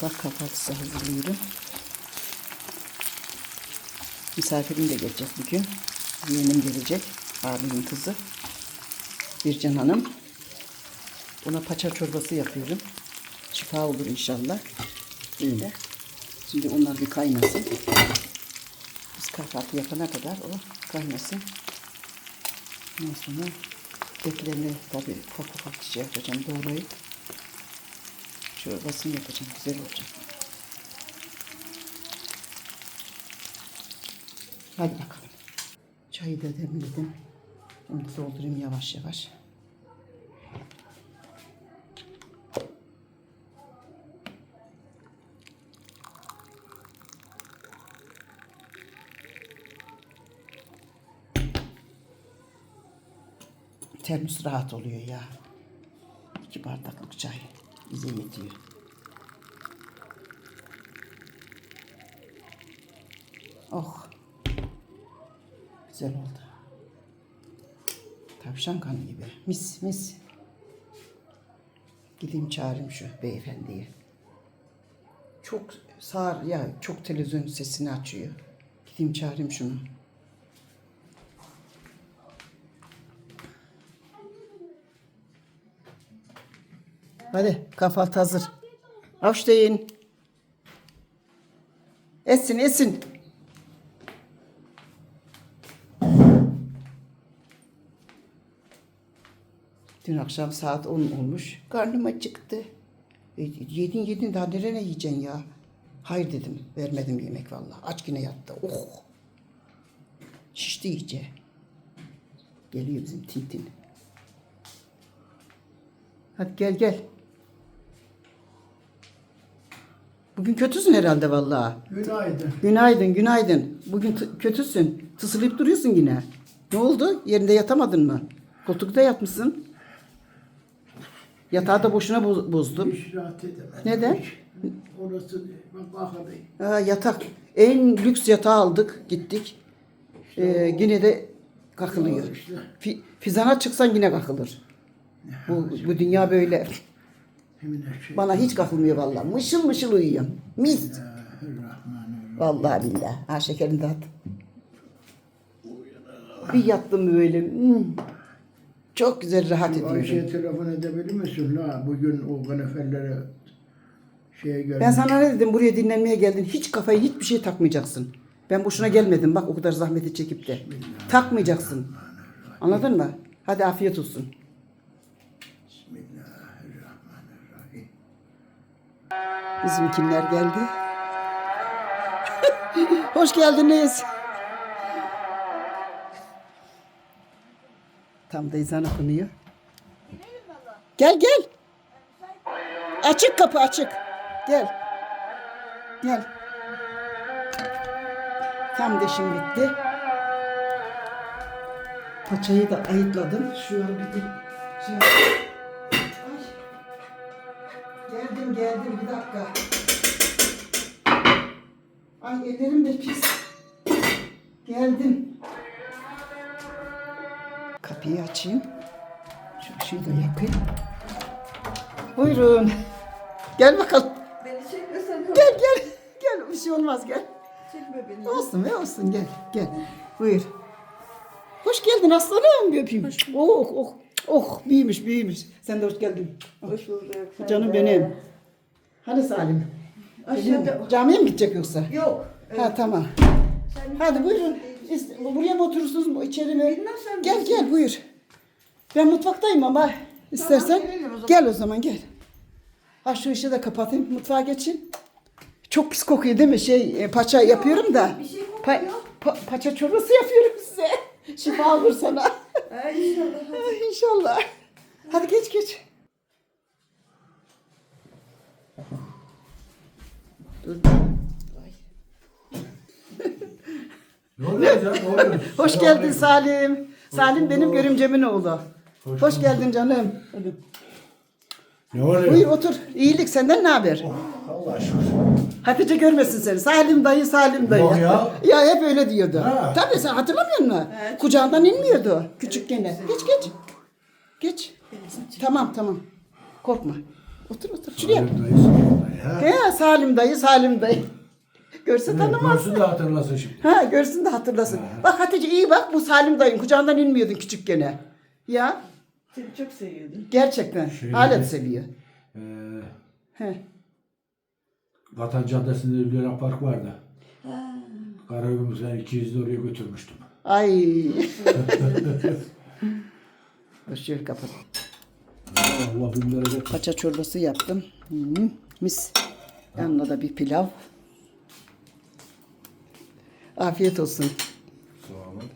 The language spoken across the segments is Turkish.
Sabah kahvaltısı hazırlıyorum. Misafirim de gelecek bugün. Yeğenim gelecek. Abimin kızı. Bircan Hanım. Buna paça çorbası yapıyorum. Şifa olur inşallah. Böyle. Şimdi onlar bir kaynasın. Biz kahvaltı yapana kadar o kaynasın. Ondan sonra etlerini tabii ufak ufak şey yapacağım doğrayıp çorbasını yapacağım. Güzel olacak. Hadi bakalım. Çayı da demledim. Şimdi doldurayım yavaş yavaş. Termos rahat oluyor ya. İki bardaklık çay bize yetiyor. Oh. Güzel oldu. Tavşan kanı gibi. Mis mis. Gideyim çağırayım şu beyefendiyi. Çok sağır ya çok televizyon sesini açıyor. Gideyim çağırayım şunu. Hadi kahvaltı hazır. Aufstehen. Esin esin. Dün akşam saat 10 olmuş. Karnım acıktı. E, yedin yedin daha nerene yiyeceksin ya? Hayır dedim. Vermedim yemek vallahi. Aç yine yattı. Oh. Şişti iyice. Geliyor bizim Tintin. Hadi gel gel. Bugün kötüsün herhalde vallahi. Günaydın. Günaydın, günaydın. Bugün kötüsün. Tısırıp duruyorsun yine. Ne oldu? Yerinde yatamadın mı? Koltukta yatmışsın. Yatağı da boşuna bo- bozdum. Hiç rahat edemedim. Neden? Orası bak bakalım. Aa, yatak. En lüks yatağı aldık, gittik. Ee, yine de kakılıyor. İşte Fi- fizana çıksan yine kakılır. Bu, bu dünya böyle. Şey. Bana hiç kalkmıyor vallahi. Mışıl mışıl uyuyorum. Mis. Vallahi billahi. Ha şekerini de at. Bir yattım böyle. hmm. Çok güzel rahat ediyorum. Ayşe'ye telefon edebilir misin la? Bugün o kaneferlere şeye gelmiş. Ben sana ne dedim? Buraya dinlenmeye geldin. Hiç kafayı hiçbir şey takmayacaksın. Ben boşuna gelmedim. Bak o kadar zahmeti çekip de. Takmayacaksın. Anladın mı? Hadi afiyet olsun. Bizim kimler geldi? Hoş geldiniz. Tam da ezan okunuyor. Gel gel. Açık kapı açık. Gel. Gel. Tam deşim bitti. Paçayı da ayıtladım. Şu an bir şey... Geldim bir dakika. Ay ellerim de pis. Geldim. Kapıyı açayım. Şu ışığı da yakayım. Buyurun. Gel bakalım. Beni çekmesen Gel gel. Gel bir şey olmaz gel. çekme beni. Olsun be olsun gel gel. Buyur. Hoş geldin aslanım bir öpeyim. Oh oh oh büyümüş büyümüş. Sen de hoş geldin. Hoş bulduk. Canım benim. Hani Salim? Aşağıda. Camiye mi gidecek yoksa? Yok. Ha tamam. Sen Hadi buyurun. İst- Buraya mı oturursunuz bu içeri mi? Bilmem sen Gel gel buyur. Ben mutfaktayım ama istersen gelelim o zaman. gel o zaman gel. Ha şu ışığı da kapatayım mutfağa geçin. Çok pis kokuyor değil mi? Şey e, paça yapıyorum da. bir şey kokmuyor. pa- paça çorbası yapıyorum size. Şifa olur sana. Ha, inşallah. Ay, İnşallah. Hadi geç geç. Dur. Ne oluyor canım? Ne oluyor? Hoş geldin Salim. Salim benim görümcemin oğlu. Hoş, geldin canım. Ne oluyor? Buyur otur. İyilik senden ne haber? Allah şükür. Hatice görmesin seni. Salim dayı, Salim dayı. Yok ya. Ya hep öyle diyordu. Ha. Tabii sen hatırlamıyor musun? Kucağından inmiyordu küçükken. Geç geç. Geç. Tamam tamam. Korkma. Otur otur. Şuraya. Salim dayı, Ha? He Salim dayı, Salim dayı. Görse tanımaz. Görsün de hatırlasın şimdi. Ha görsün de hatırlasın. Bak Hatice iyi bak bu Salim dayın kucağından inmiyordun küçükken. Ya Seni çok seviyordum. gerçekten. Hala da seviyor. Ee, He. Vatan Caddesi'nde bir Luna Park vardı. Karayolumuzdan 200 oraya götürmüştüm. Ay. Dur şöyle kapat. Allah bin bereket. Paça çorbası yaptım. Hı -hı. Mis. Yanına da bir pilav. Afiyet olsun. Sağ olun.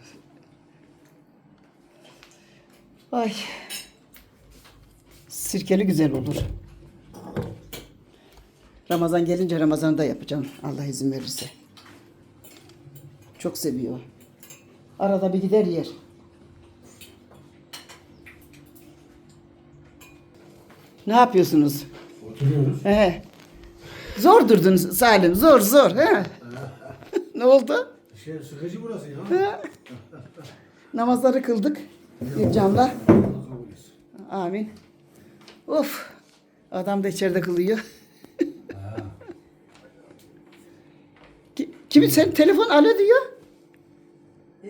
Ay. Sirkeli güzel olur. Ramazan gelince Ramazan'da yapacağım. Allah izin verirse. Çok seviyor. Arada bir gider yer. Ne yapıyorsunuz? Oturuyoruz. He. Zor durdun Salim. Zor zor. He. ne oldu? Şey sıkıcı burası ya. Namazları kıldık. Bir camla. Amin. Of. Adam da içeride kılıyor. Ki- Kimi sen telefon alo diyor. Ee,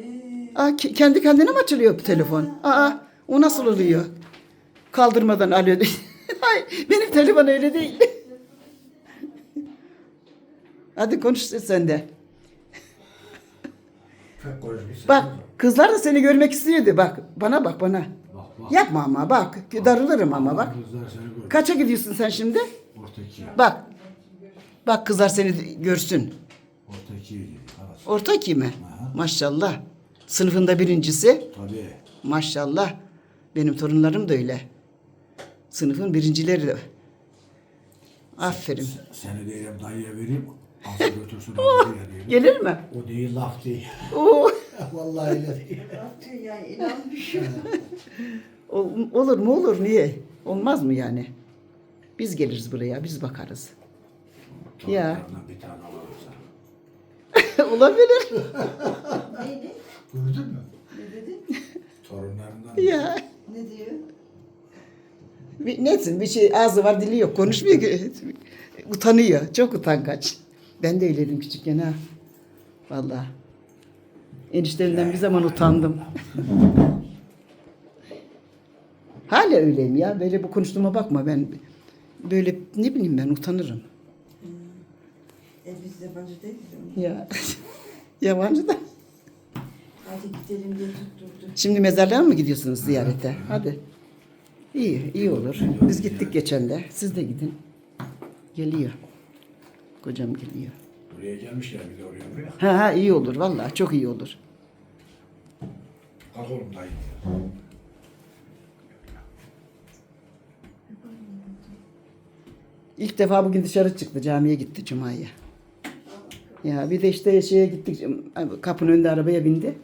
Aa, ke- kendi kendine mi açılıyor bu telefon? Aa, o nasıl oluyor? Kaldırmadan alo diyor. Benim telefon öyle değil. Hadi konuş sen de. Bak kızlar da seni görmek istiyordu. Bak bana bak bana. Bak bak. Yapma ama bak. Darılırım ama bak. Kaça gidiyorsun sen şimdi? Ortaki. Bak. Bak kızlar seni görsün. Ortaki. Arası. Orta iki mi? Maşallah. Sınıfında birincisi. Tabii. Maşallah. Benim torunlarım da öyle. Sınıfın birincileri de. Aferin. Seni diyeyim dayıya vereyim. Alsa götürsün diyeyim. Gelir mi? O değil laf değil. Oo. Vallahi öyle değil. yaptın ya? İnanmışım. Ol- Olur mu olur niye? Olmaz mı yani? Biz geliriz buraya biz bakarız. Ya. Torunlarından bir tane alırsa. Olabilir. Neydi? Gördün mü? Ne dedin? Torunlarından. ya. Ne diyor? Bir, nesin bir şey ağzı var dili yok konuşmuyor ki. Utanıyor. Çok utangaç. Ben de öyleydim küçükken ha. Vallahi. Eniştemden bir zaman utandım. Hala öyleyim ya. Böyle bu konuştuğuma bakma ben. Böyle ne bileyim ben utanırım. E biz yabancı değiliz. Ya yabancı da. Hadi gidelim diye tutturdu. Şimdi mezarlığa mı gidiyorsunuz ziyarete? Hadi. İyi, iyi olur. Biz gittik geçen de. Siz de gidin. Geliyor. Kocam geliyor. Buraya gelmişler bir de oraya buraya. Ha ha iyi olur vallahi çok iyi olur. Kalk oğlum dayı. İlk defa bugün dışarı çıktı camiye gitti Cuma'ya. Ya bir de işte şeye gittik kapının önünde arabaya bindi.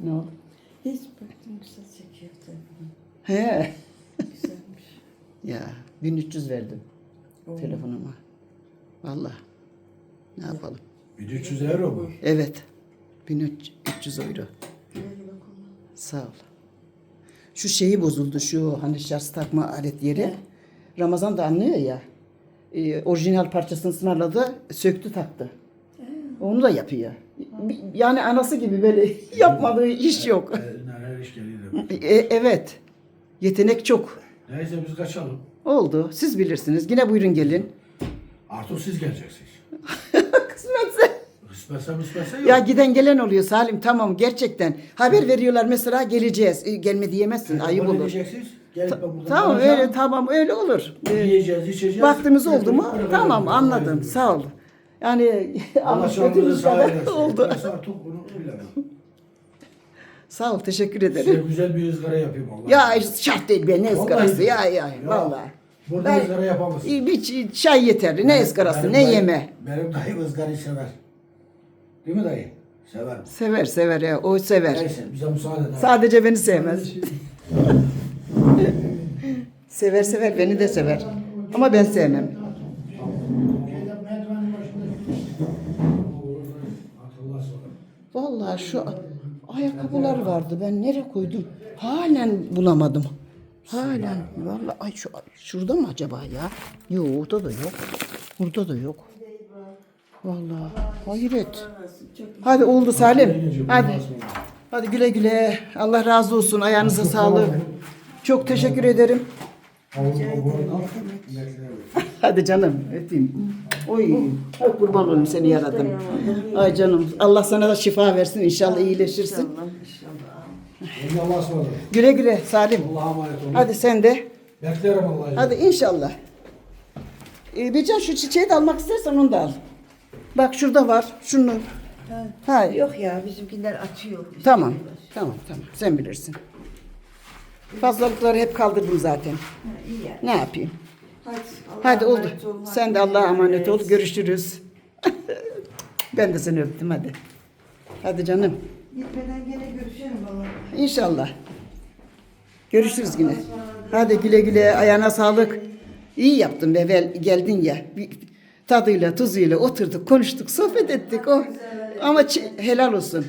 Ne oldu? Hiç baktım güzel çekiyor telefonu. He. Güzelmiş. Ya 1300 verdim Oo. telefonuma. Vallahi. Ne yapalım? 1300 euro mu? Evet. 1300 euro. Sağ ol. Şu şeyi bozuldu şu hani şarj takma alet yeri. He. Ramazan da anlıyor ya. E, orijinal parçasını ısmarladı, söktü taktı. Onu da yapıyor. Yani anası gibi böyle yapmadığı iş yok. Elinden her iş geliyor. E, evet. Yetenek çok. Neyse biz kaçalım. Oldu. Siz bilirsiniz. Yine buyurun gelin. Artık siz geleceksiniz. Kısmetse. Kısmetse mısmetse yok. Ya giden gelen oluyor Salim tamam gerçekten. Haber veriyorlar mesela geleceğiz. E, gelme diyemezsin ayıp olur. edeceksiniz. Gelip ben buradan Tamam alacağım. öyle tamam öyle olur. Ee, Yiyeceğiz, içeceğiz. Vaktimiz oldu mu? Bırakın, Tamam bırakın. anladım. Sağ ol. Yani Allah Allah sağ kadar eylesin. oldu. Artık bunu bilemem. Sağ ol teşekkür Size ederim. güzel bir ızgara yapayım Allah. Ya şart değil be ne ızgarası ya Ya, vallahi. Burada Ben- ızgara yapamazsın. İyi, Bir çay yeterli ne ızgarası ne dayı- yeme. Benim dayım ızgarayı sever. Değil mi dayı? Sever. Sever sever ya o sever. Neyse bize müsaade et. Sadece beni sevmez. sever sever beni de sever. Ama ben sevmem. Vallahi şu ayakkabılar vardı. Ben nereye koydum? Halen bulamadım. Halen. Vallahi ay şu şurada mı acaba ya? Yok orada da yok. Burada da yok. Vallahi hayret. Hadi oldu Salim. Hadi. Hadi güle güle. Allah razı olsun. Ayağınıza sağlık. Çok teşekkür ederim. Hadi canım öpeyim. Oy. Ay kurban olayım seni yaradım. Ay canım. Allah sana da şifa versin. İnşallah iyileşirsin. İnşallah inşallah. Allah'a ısmarladık. Güle güle Salim. Allah'a emanet olun. Hadi sen de. Beklerim Allah'a Hadi inşallah. Ee, Bircan şu çiçeği de almak istersen onu da al. Bak şurada var. Şunu. Ha. Yok ya bizimkiler atıyor. Tamam. Tamam tamam. Sen bilirsin. Fazlalıkları hep kaldırdım zaten. Ha, iyi yani. Ne yapayım? Hadi, Allah'a Hadi oldu. Sen de Allah'a emanet ol. Görüşürüz. ben de seni öptüm hadi. Hadi canım. Gitmeden baba. İnşallah. Görüşürüz yine. Hadi güle güle. Ayağına sağlık. İyi yaptın be vel- geldin ya. Bir tadıyla tuzuyla oturduk konuştuk sohbet ettik. O. Ama ç- helal olsun.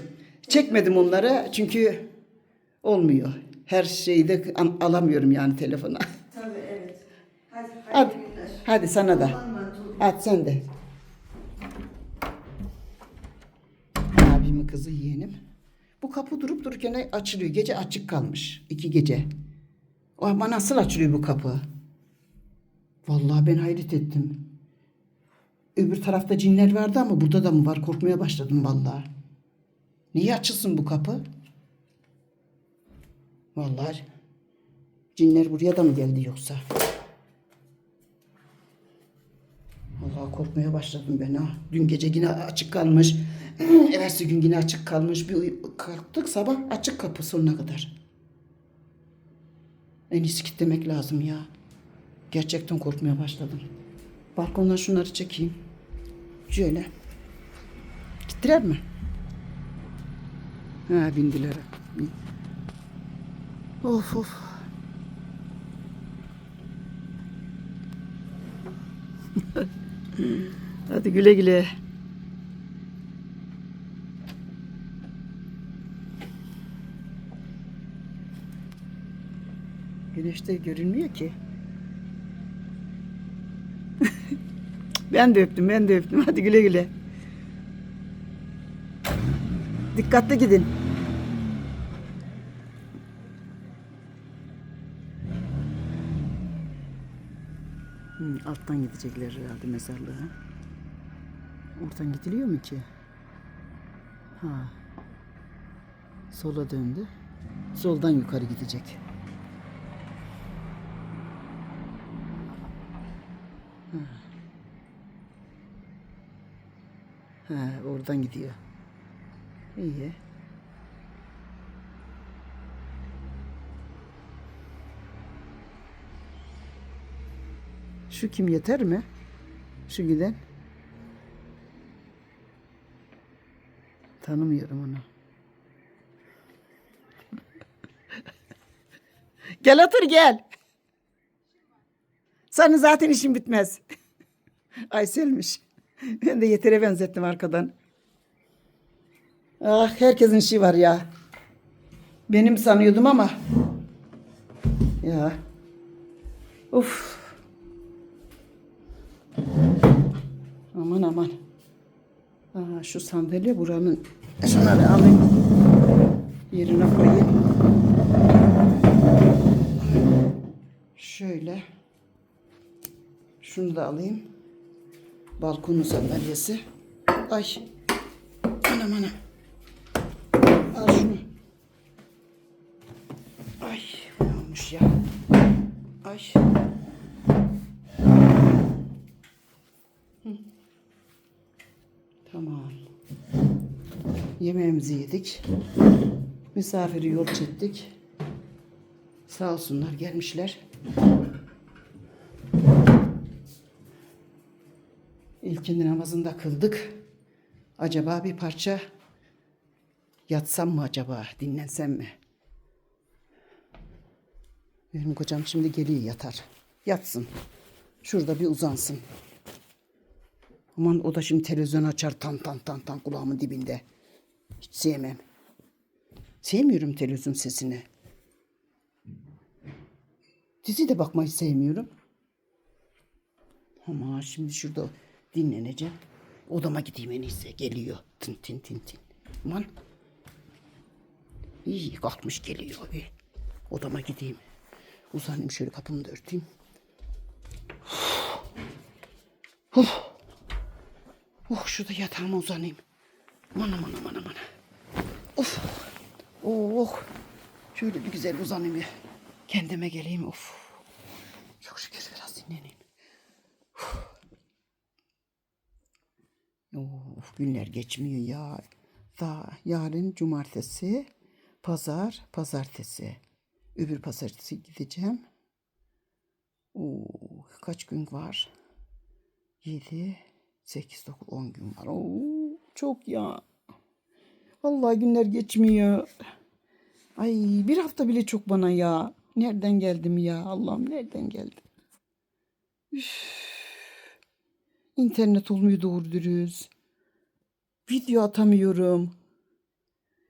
Çekmedim onları çünkü olmuyor. Her şeyi de alamıyorum yani telefona. Tabii evet. Hadi Hadi. sana da. Hadi sen de. Abimin kızı yeğenim. Bu kapı durup dururken açılıyor. Gece açık kalmış. iki gece. Ama nasıl açılıyor bu kapı? Vallahi ben hayret ettim. Öbür tarafta cinler vardı ama burada da mı var? Korkmaya başladım vallahi. Niye açılsın bu kapı? Vallahi cinler buraya da mı geldi yoksa? Vallahi korkmaya başladım ben ha. Dün gece yine açık kalmış. Evvelsi gün yine açık kalmış. Bir kalktık sabah açık kapı sonuna kadar. En iyisi kilitlemek lazım ya. Gerçekten korkmaya başladım. Balkondan şunları çekeyim. Şöyle. Gittiler mi? Ha bindiler. Bin- Of of. Hadi güle güle. Güneşte görünmüyor ki. ben de öptüm, ben de öptüm. Hadi güle güle. Dikkatli gidin. Alttan gidecekler herhalde mezarlığa. Oradan gidiliyor mu ki? Ha. Sola döndü. Soldan yukarı gidecek. Ha. Ha, oradan gidiyor. İyi. Şu kim yeter mi? Şu giden. Tanımıyorum onu. gel otur gel. Senin zaten işin bitmez. Aysel'miş. Ben de yetere benzettim arkadan. Ah herkesin işi var ya. Benim sanıyordum ama. Ya. Uf. Aman aman. Aa, şu sandalye buranın. Şunları alayım. Yerine koyayım. Şöyle. Şunu da alayım. Balkonun sandalyesi. Ay. Anam anam. Al şunu. Ay ne olmuş ya. Ay. Hı. Tamam. Yemeğimizi yedik. Misafiri yol çektik. Sağ olsunlar gelmişler. İlkindi namazında kıldık. Acaba bir parça yatsam mı acaba, dinlensem mi? Benim kocam şimdi geliyor yatar. Yatsın. Şurada bir uzansın. Aman o da şimdi televizyon açar tan tan tan tan kulağımın dibinde. Hiç sevmem. Sevmiyorum televizyon sesini. Dizi de bakmayı sevmiyorum. Ama şimdi şurada dinleneceğim. Odama gideyim en iyisi. Geliyor. Tin tin tin tin. Aman. İyi kalkmış geliyor. İyi. Odama gideyim. Uzanayım şöyle kapımı da örteyim. Uf. Oh şurada yatağıma uzanayım. Aman aman aman aman. Of. Oh. Şöyle bir güzel uzanayım ya. Kendime geleyim. Of. Çok şükür biraz dinleneyim. Of günler geçmiyor ya. Daha yarın cumartesi, pazar, pazartesi. Öbür pazartesi gideceğim. Oo, kaç gün var? 7, 8, 9, 10 gün var. Oo, çok ya. Vallahi günler geçmiyor. Ay bir hafta bile çok bana ya. Nereden geldim ya? Allah'ım nereden geldim? Üf. İnternet olmuyor doğru dürüst. Video atamıyorum.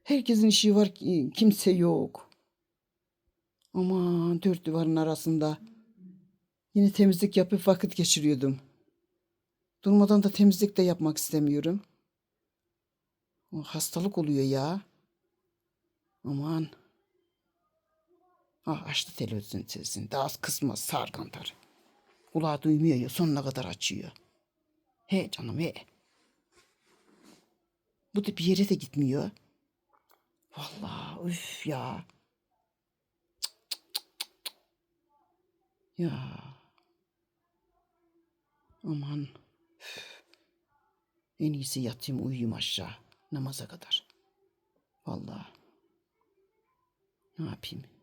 Herkesin işi var ki kimse yok. Aman dört duvarın arasında. Yine temizlik yapıp vakit geçiriyordum. Durmadan da temizlik de yapmak istemiyorum. Hastalık oluyor ya. Aman. Ah açtı televizyon sesini. Daha az kısmaz sağır kantar. Kulağı duymuyor ya sonuna kadar açıyor. He canım he. Bu da bir yere de gitmiyor. Vallahi üf ya. Ya. Aman. En iyisi yatayım uyuyayım aşağı namaza kadar. Vallahi. Ne yapayım?